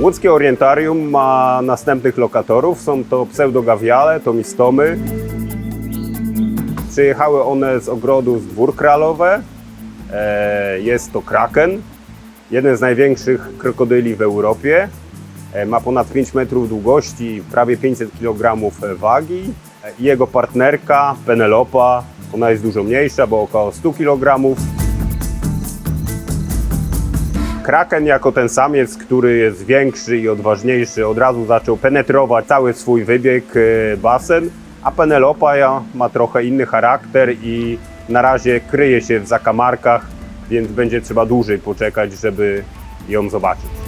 Łódzkie Orientarium ma następnych lokatorów. Są to pseudogawiale, to mistomy. Przyjechały one z ogrodu z Dwór Kralowe. E, Jest to kraken, jeden z największych krokodyli w Europie. E, Ma ponad 5 metrów długości, prawie 500 kg wagi. E, Jego partnerka Penelopa, ona jest dużo mniejsza, bo około 100 kg. Kraken jako ten samiec, który jest większy i odważniejszy, od razu zaczął penetrować cały swój wybieg e, basen, a Penelopa ma trochę inny charakter i na razie kryje się w zakamarkach, więc będzie trzeba dłużej poczekać, żeby ją zobaczyć.